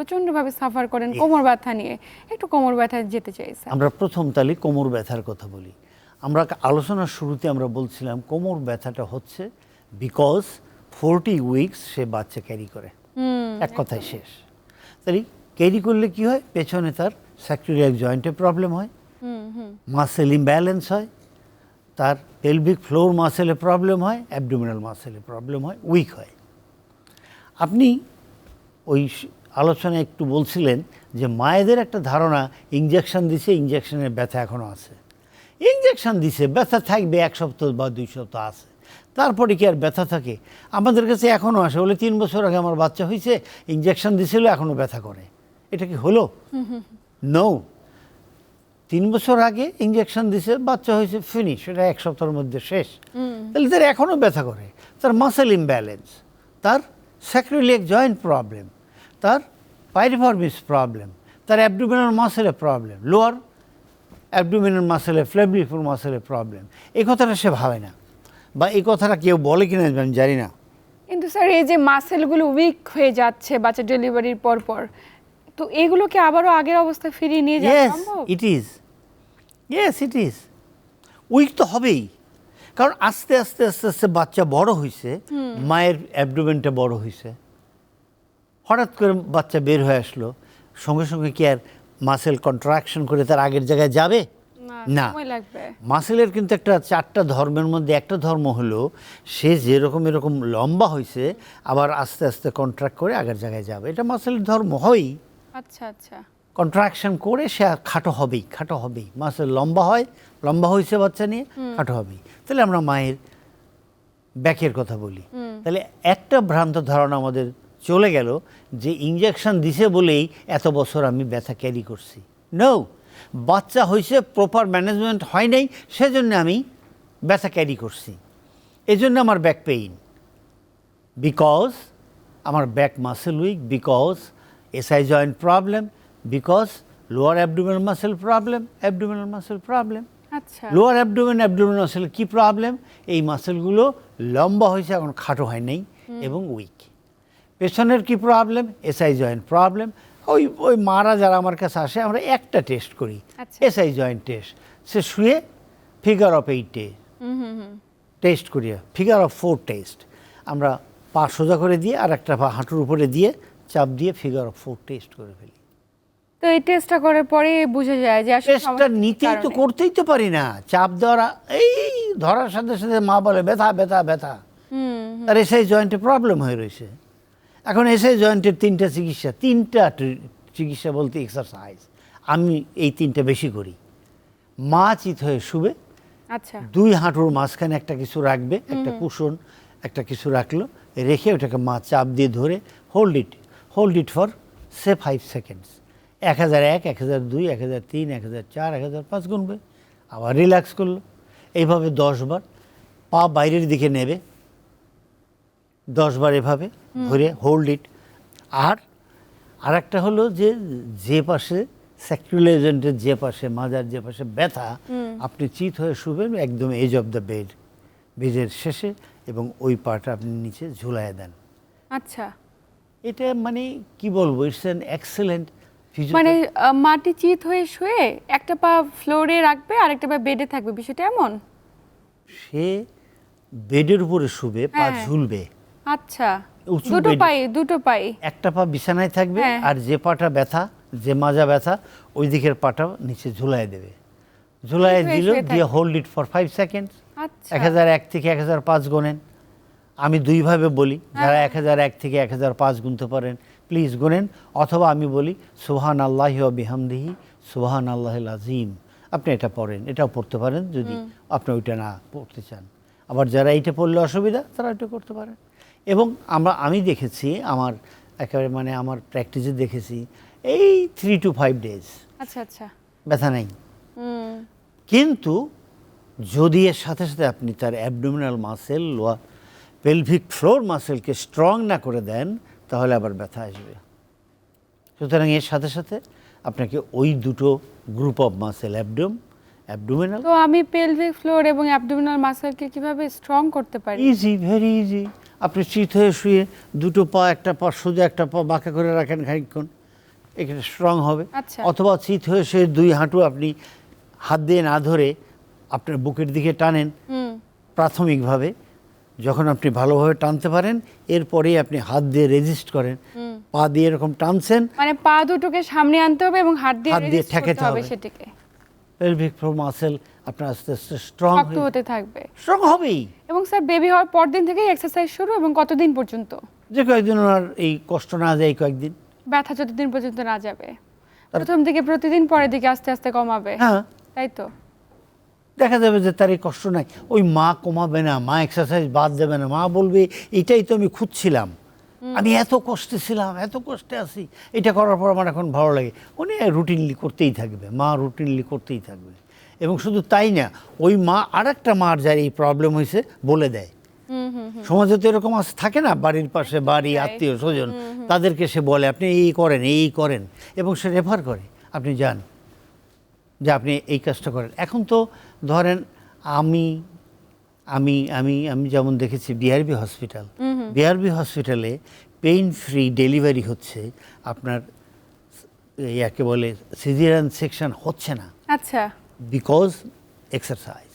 প্রচন্ডভাবে suffer করেন কোমর ব্যথা নিয়ে। একটু কোমর ব্যথা যেতে চাই স্যার আমরা প্রথম তালি কোমর ব্যথার কথা বলি। আমরা আলোচনার শুরুতে আমরা বলছিলাম কোমর ব্যথাটা হচ্ছে বিকজ ফোরটি উইকস সে বাচ্চা ক্যারি করে। এক কথায় শেষ। তাহলে ক্যারি করলে কি হয়? পেছনে তার স্যাক্টোরিয়াল জয়েন্টে প্রবলেম হয়। মাসেল ইমব্যালেন্স হয়। তার পেলভিক ফ্লোর মাসেলে প্রবলেম হয় অ্যাবডোমিনাল মাসেলে প্রবলেম হয় উইক হয়। আপনি ওই আলোচনায় একটু বলছিলেন যে মায়েদের একটা ধারণা ইঞ্জেকশন দিছে ইঞ্জেকশনের ব্যথা এখনও আছে। ইঞ্জেকশন দিছে, ব্যথা থাকবে এক সপ্তাহ বা দুই সপ্তাহ আছে। তারপরে কি আর ব্যথা থাকে? আমাদের কাছে এখনও আসে। বলে তিন বছর আগে আমার বাচ্চা হয়েছে ইঞ্জেকশন দিছিল এখনও ব্যথা করে। এটা কি হলো? নো তিন বছর আগে ইঞ্জেকশন দিছে, বাচ্চা হয়েছে ফিনিশ সেটা এক সপ্তাহের মধ্যে শেষ। তাহলে তার এখনও ব্যথা করে। তার মাসেল ইমব্যালেন্স তার স্যাক্রিলিক জয়েন্ট প্রবলেম তার পাইরিফর্মিস প্রবলেম তার অ্যাবডোমিনাল মাসেলে প্রবলেম লোয়ার অ্যাবডোমিনাল মাসেলে ফ্লেবলিফুর মাসেলে প্রবলেম এই কথাটা সে ভাবে না বা এই কথাটা কেউ বলে কিনা আমি জানি না। কিন্তু স্যার এই যে মাসেলগুলো উইক হয়ে যাচ্ছে বাচ্চা ডেলিভারির পর পর তো এগুলোকে আবারও আগের অবস্থায় ফিরিয়ে নিয়ে যাওয়া সম্ভব? It is yes it is weak তো হবেই কারণ আস্তে আস্তে আস্তে আস্তে বাচ্চা বড় হয়েছে মায়ের অ্যাবডোমেনটা বড় হয়েছে হঠাৎ করে বাচ্চা বের হয়ে আসলো। সঙ্গে সঙ্গে কি আর মাসেল কন্ট্রাকশন করে তার আগের জায়গায় যাবে? না মাসেলের কিন্তু একটা চারটা ধর্মের মধ্যে একটা ধর্ম হলো সে যেরকম এরকম লম্বা হয়েছে আবার আস্তে আস্তে কন্ট্রাক্ট করে আগের জায়গায় যাবে। এটা মাসেলের ধর্ম হয়ই। আচ্ছা আচ্ছা। কন্ট্রাকশন করে সে আর খাটো হবেই খাটো হবেই। মাসেল লম্বা হয় লম্বা হয়েছে বাচ্চা নিয়ে খাটো হবেই। তাহলে আমরা মায়ের ব্যাকের কথা বলি। তাহলে একটা ভ্রান্ত ধারণা আমাদের চলে গেল যে ইঞ্জেকশন দিছে বলেই এত বছর আমি ব্যথা ক্যারি করছি। নো বাচ্চা হয়েছে প্রপার ম্যানেজমেন্ট হয় নাই সেজন্য আমি ব্যথা ক্যারি করছি। এজন্য আমার ব্যাক পেইন বিকজ আমার back muscle weak because SI joint problem because lower abdominal muscle problem abdominal muscle problem আচ্ছা। লোয়ার অ্যাবডোমেন অ্যাবডোমিনাল মাসেল কি প্রবলেম এই মাসেলগুলো লম্বা হয়েছে এখন খাটো হয় নাই এবং উইক পেছনের কি প্রবলেম এসআই জয়েন্ট প্রবলেম ওই ওই মারা যারা আমার কাছে আসে আমরা একটা টেস্ট করি। এসআই জয়েন্ট টেস্ট সে শুয়ে ফিগার অফ এইটে টেস্ট করি ফিগার অফ ফোর টেস্ট আমরা পা সোজা করে দিয়ে আর একটা পা হাঁটুর উপরে দিয়ে চাপ দিয়ে ফিগার অফ ফোর টেস্ট করে ফেলি। তো এই টেস্টটা করার পরে বোঝা যায় যে আসলে টেস্টটা নিতেই তো করতেই তো পারি না। চাপ দেওয়ার এই ধরার সাথে সাথে মা বলে ব্যথা ব্যথা ব্যথা। হুম তার এসআই জয়েন্টে প্রবলেম হয়ে রয়েছে। এখন এসে জয়েন্টের তিনটা চিকিৎসা তিনটা চিকিৎসা বলতে এক্সারসাইজ আমি এই তিনটা বেশি করি। মা চিত হয়ে শুবে। আচ্ছা। দুই হাঁটুর মাঝখানে একটা কিছু রাখবে একটা কুশন একটা কিছু রাখল রেখে ওটাকে মা চাপ দিয়ে ধরে hold it hold it for say five seconds এক হাজার এক এক হাজার দুই এক হাজার তিন এক হাজার চার এক হাজার পাঁচ গুনবে। আবার রিল্যাক্স করল। এইভাবে দশবার পা বাইরের দিকে নেবে। দশবার এভাবে ধরে হোল্ড ইট আর আর একটা হলো যে যে পাশে স্যাক্রিলেজেন্টের যে পাশে মাজার যে পাশে ব্যথা আপনি চিত হয়ে শুবেন একদম এজ অফ দ্য বেড বেডের শেষে এবং ওই পাটা আপনি নিচে ঝুলায় দেন। আচ্ছা। এটা মানে কি বলব? ইটস অ্যান এক্সেলেন্ট মানে মাটি চিত হয়ে শুয়ে একটা পা ফ্লোরে রাখবে আর একটা পা বেডে থাকবে। বিষয়টা এমন? সে বেডের উপরে শুবে পা হ্যাঁ। ঝুলবে। আচ্ছা দুটো পাই দুটো পাই একটা পা বিছানায় থাকবে হ্যাঁ। আর যে পাটা ব্যথা যে মাজা ব্যথা ওই দিকের পাটা নিচে ঝুলায় দেবে। হয়ে দিল দিয়ে। Hold it for five seconds আচ্ছা। এক হাজার এক থেকে এক হাজার পাঁচ গোনেন। আমি দুইভাবে বলি যারা হ্যাঁ। এক হাজার এক থেকে এক হাজার পাঁচ গুনতে পারেন প্লিজ গোনেন। অথবা আমি বলি সুহান আল্লাহ বিহামদিহি সুহান আল্লাহ আজিম আপনি এটা পড়েন এটাও পড়তে পারেন যদি আপনি ওইটা না পড়তে চান। আবার যারা এইটা পড়লে অসুবিধা তারা এটা করতে পারেন। এবং আমরা আমি দেখেছি আমার একেবারে মানে আমার প্র্যাকটিসে দেখেছি এই থ্রি টু ফাইভ ডেজ আচ্ছা আচ্ছা। ব্যথা নেই। কিন্তু যদি এর সাথে সাথে আপনি তার abdominal muscle lower pelvic floor মাসেলকে strong না করে দেন তাহলে আবার ব্যথা আসবে। সুতরাং এর সাথে সাথে আপনাকে ওই দুটো গ্রুপ অফ মাসেল অ্যাবডোম অ্যাবডোমিনাল তো আমি পেলভিক ফ্লোর এবং অ্যাবডোমিনাল মাসেলকে কীভাবে স্ট্রং করতে পারি? ইজি ভেরি ইজি আপনি চিত হয়ে শুয়ে দুটো পা একটা পা সোজা একটা পা বাঁকা করে রাখেন খানিকক্ষণ এখানে স্ট্রং হবে। আচ্ছা। অথবা চিত হয়ে শুয়ে দুই হাঁটু আপনি হাত দিয়ে না ধরে আপনার বুকের দিকে টানেন। প্রাথমিকভাবে যখন আপনি ভালোভাবে টানতে পারেন এরপরেই আপনি হাত দিয়ে রেজিস্ট করেন। পা দিয়ে এরকম টানছেন। মানে পা দুটোকে সামনে আনতে হবে এবং হাত দিয়ে হাত দিয়ে ঠেকাতে হবে। সেটিকে। পেলভিক মাসেল আপনার আস্তে আস্তে স্ট্রং হতে থাকবে। স্ট্রং হবেই। এবং স্যার বেবি হওয়ার পর দিন থেকেই এক্সারসাইজ শুরু এবং কতদিন পর্যন্ত? যে কয়েকদিন ওনার এই কষ্ট না যায় কয়েকদিন। ব্যথা যতদিন পর্যন্ত না যাবে। প্রথম দিকে প্রতিদিন পরের দিকে আস্তে আস্তে কমাবে। হ্যাঁ। তাই তো? দেখা যাবে যে তার এই কষ্ট নাই। ওই মা কমাবে না মা এক্সারসাইজ বাদ দেবে না। মা বলবে এটাই তো আমি খুঁজছিলাম। আমি এত কষ্টে ছিলাম এত কষ্টে আছি। এটা করার পর আমার এখন ভালো লাগে। উনি রুটিনলি করতেই থাকবে। মা রুটিনলি করতেই থাকবে। এবং শুধু তাই না ওই মা আর একটা মার যার এই প্রবলেম হয়েছে বলে দেয়। সমাজে তো এরকম আছে থাকে না বাড়ির পাশে বাড়ি আত্মীয় স্বজন তাদেরকে সে বলে আপনি এই করেন এই করেন। এবং সে রেফার করে আপনি যান যে আপনি এই কাজটা করেন। এখন তো ধরেন আমি আমি আমি আমি যেমন দেখেছি বিআরবি হসপিটাল বিআরবি হসপিটালে পেইন ফ্রি ডেলিভারি হচ্ছে আপনার ইয়াকে বলে সিজিয়ান সেকশন হচ্ছে না। আচ্ছা। বিকজ এক্সারসাইজ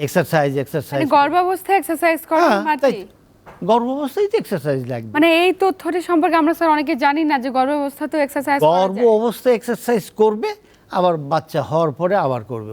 এক্সারসাইজ মানে এক্সারসাইজ গর্ভাবস্থায় এক্সারসাইজ করা হ্যাঁ, মাটি গর্ভাবস্থায় তো এক্সারসাইজ লাগবে। মানে এই তথ্যটি সম্পর্কে আমরা স্যার অনেকে জানি না যে গর্ভাবস্থাতেও এক্সারসাইজ গর্ভ অবস্থায় এক্সারসাইজ করবে আবার বাচ্চা হওয়ার পরে আবার করবে।